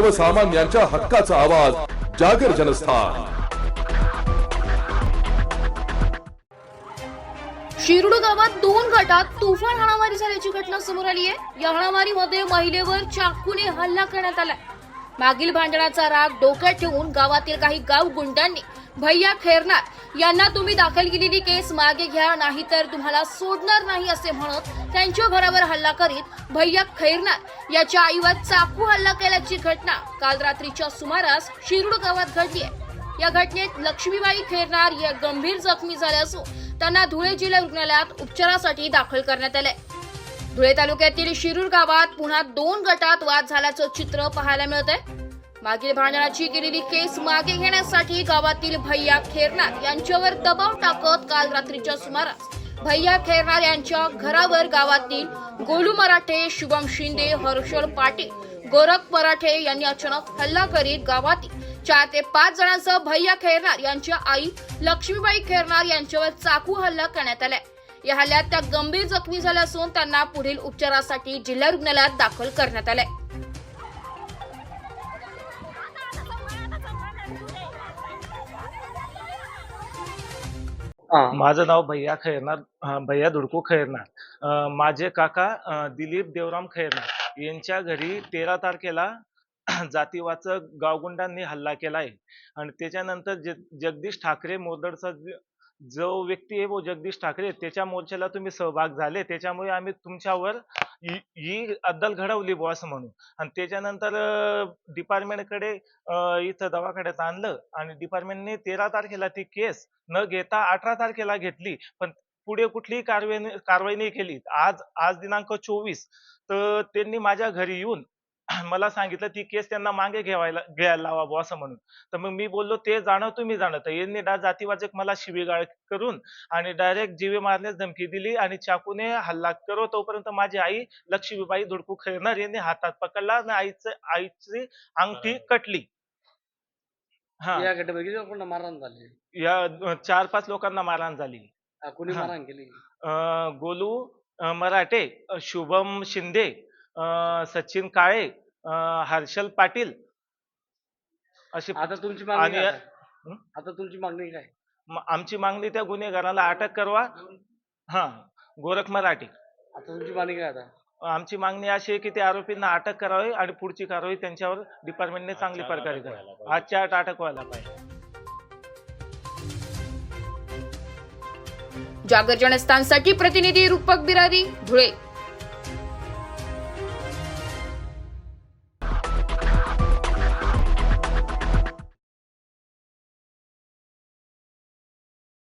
सर्वसामान्यांच्या हक्काचा आवाज जागर जनस्थान. शिरडू गावात दोन गटात तुफान हाणामारी झाल्याची घटना समोर आली आहे. या हाणामारीमध्ये महिलेवर चाकूने हल्ला करण्यात आलाय. मागील भांडणाचा राग डोक्यात ठेवून गावातील काही गाव गुंडांनी भैया खेरनार यांना तुम्ही दाखल केलेली केस मागे घ्या नाहीतर तुम्हाला सोडणार नाही असे म्हणत त्यांच्या घरावर हल्ला करीत भैया खैरनार याच्या आईवर चाकू हल्ला केल्याची घटना काल रात्रीच्या सुमारास शिरूड गावात घडली आहे. या घटनेत लक्ष्मीबाई खैरनार या गंभीर जखमी झाल्या असून त्यांना धुळे जिल्हा रुग्णालयात उपचारासाठी दाखल करण्यात आले धुळे तालुक्यातील शिरूर गावात पुन्हा दोन गटात वाद झाल्याचं चित्र पाहायला मिळत आहे मागील भांडणाची गेलेली केस मागे घेण्यासाठी गावातील भैया खेरनार यांच्यावर दबाव टाकत काल रात्रीच्या सुमारास भैया खेरनार यांच्या घरावर गावातील गोलू मराठे शुभम शिंदे हर्षल पाटील गोरख मराठे यांनी अचानक हल्ला करीत गावातील चार ते पाच जणांसह भैया खेरनार यांच्या आई लक्ष्मीबाई खेरनार यांच्यावर चाकू हल्ला करण्यात आलाय. या हल्ल्यात त्या गंभीर जखमी झाल्या असून त्यांना पुढील उपचारासाठी जिल्हा रुग्णालयात दाखल करण्यात आलंय. माझं नाव भैया खैरनार भैया धुडकू खैरनार. अं, माझे काका दिलीप देवराम खैरनार. यांच्या घरी तेरा तारखेला जातीवाचक गावगुंडांनी हल्ला केला आहे आणि त्याच्यानंतर ज- जगदीश ठाकरे मोदडचा जो व्यक्ती आहे वो जगदीश ठाकरे त्याच्या मोर्चाला तुम्ही सहभाग झाले त्याच्यामुळे आम्ही तुमच्यावर ही अद्दल घडवली बॉस म्हणून. आणि त्याच्यानंतर डिपार्टमेंटकडे इथं दवाखान्यात आणलं आणि डिपार्टमेंटने तेरा तारखेला ती केस न घेता अठरा तारखेला घेतली. पण पुढे कुठलीही कारवाई कारवाई नाही केली. आज आज दिनांक चोवीस तर त्यांनी माझ्या घरी येऊन मला सांगितलं ती केस त्यांना मागे घ्यावायला घ्यायला लावा बुवा असं म्हणून. तर मग मी बोललो ते जाणं तुम्ही जाणं तर यांनी डा जातीवाचक मला शिवीगाळ करून आणि डायरेक्ट जीवे मारण्यास धमकी दिली आणि चाकूने हल्ला करो तोपर्यंत माझी आई लक्ष्मीबाई धुडकू खैरनार यांनी हातात पकडला आणि आईचं आईची अंगठी कटली. हा. या घटनेमध्ये मारहाण झाली? या चार पाच लोकांना मारहाण झाली. हा, कोणी हा. मारहाण केली? अं, गोलू अं, मराठे अं, शुभम शिंदे अं, सचिन काळे हर्षल पाटील अशी आता तुमची मागणी आणि काय? आहे? हं? आता तुमची मागणी काय? म- आमची मागणी त्या गुन्हेगाराला अटक करवा. हा गोरख मराठे. आता तुमची मागणी काय आता? आमची मागणी अशी आहे की त्या आरोपींना अटक करावी आणि पुढची कारवाई त्यांच्यावर डिपार्टमेंटने चांगली प्रकारे करावी. आजच्या आठ अटक व्हायला पाहिजे. जागर जनस्थानसाठी प्रतिनिधी रूपक बिरारी धुळे.